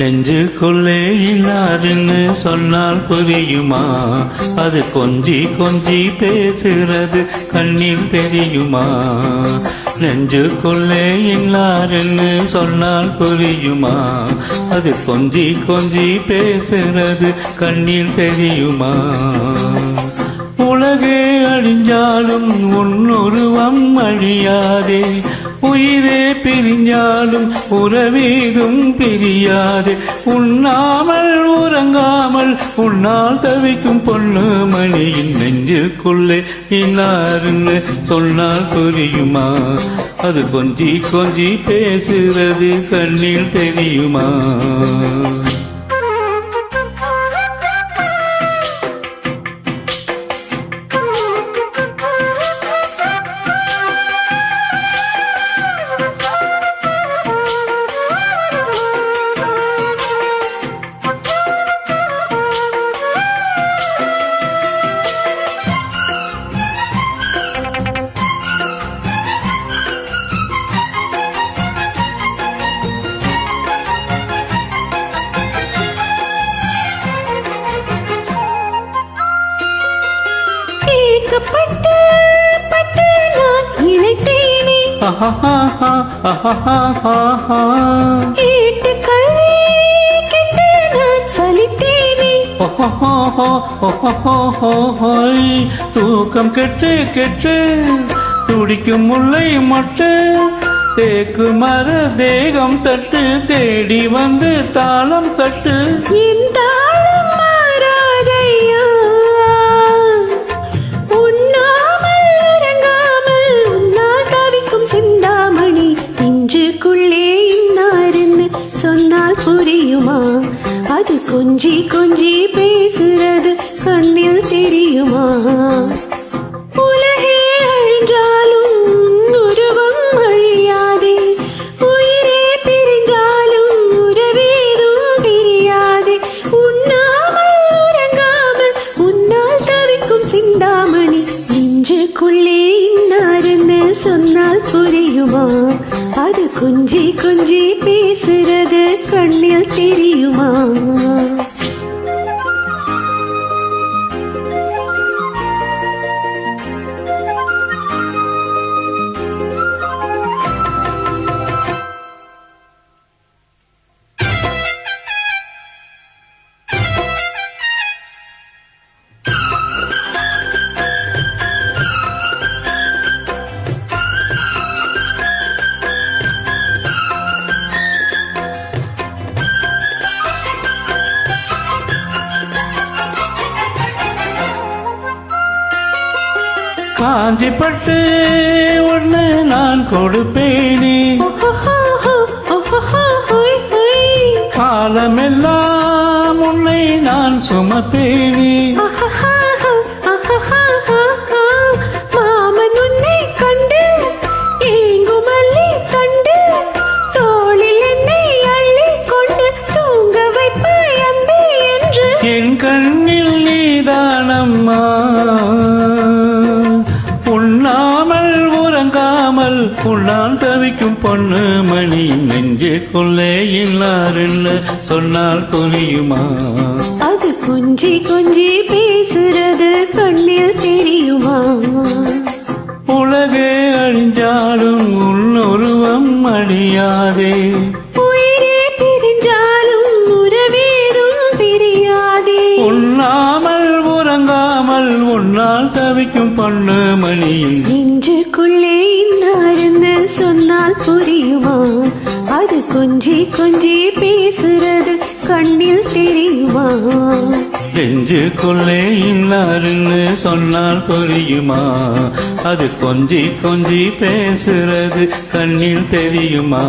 நெஞ்சுக்குள்ளே இன்னாருன்னு சொன்னால் புரியுமா? அது கொஞ்சி கொஞ்சி பேசுறது கண்ணில் தெரியுமா? நெஞ்சுக்குள்ளே இன்னாருன்னு சொன்னால் புரியுமா? அது கொஞ்சி கொஞ்சி பேசுறது கண்ணில் தெரியுமா? உலகே அழிஞ்சாலும் உன்னுருவம் அழியாதே. உயிரே பிரிஞ்சாலும் உறவீதும் பிரியாது. உண்ணாமல் உறங்காமல் உன்னால் தவிக்கும் பொண்ணு மணியின் நெஞ்சுக்குள்ளே இன்னாருன்னு சொன்னால் புரியுமா? அது கொஞ்சி கொஞ்சி பேசுறது கண்ணில் தெரியுமா? கேட்கப்பட்டு பட்டு நான் இழைத்தேனே. கேட்டு கல்வி கெட்டு நான் சலித்தேனே. தூக்கம் கெட்டு கெட்டு. துடிக்கும் முல்லை மொட்டு. தேக்கு மர தேகம் தட்டு. தேடி வந்து தாளம் தட்டு. அது கொஞ்சி கொஞ்சி பேசுறது கண்ணில் தெரியுமா? உலகே அழிஞ்சாலும் உருவம் அழியாதே. உயிரே பிரிஞ்சாலும் உறவேதும் பிரியாதே. உண்ணாமல் உறங்காமல் உன்னால் தவிக்கும் சிந்தாமணி. நெஞ்சுக்குள்ளே இன்னாருன்னு சொன்னால் புரியுமா? அது கொஞ்சி கொஞ்சி பேசுறது கண்ணில் தெரியுமா? காஞ்சிப்பட்டு ஒன்று நான் கொடுப்பேனே. காலமெல்லாம் உன்னை நான் சுமப்பேனே. உண்ணால் தவிக்கும் பொண்ணு மணி நெஞ்சுக்குள்ளே இன்னாருன்னு சொன்னால் புரியுமா? அது கொஞ்சி கொஞ்சி பேசுறது கண்ணில் தெரியுமா? உலகே அழிஞ்சாலும் உன்னுருவம் அழியாதே. உயிரே பிரிஞ்சாலும் உறவேதும் பிரியாதே. உண்ணாமல் உறங்காமல் உன்னால் தவிக்கும் பொண்ணு மணியின் நெஞ்சுக்குள்ளே புரியுமா? அது கொஞ்சி கொஞ்சி பேசுறது கண்ணில் தெரியுமா? நெஞ்சுக்குள்ளே இன்னாருன்னு சொன்னால் புரியுமா? அது கொஞ்சி கொஞ்சி பேசுறது கண்ணில் தெரியுமா?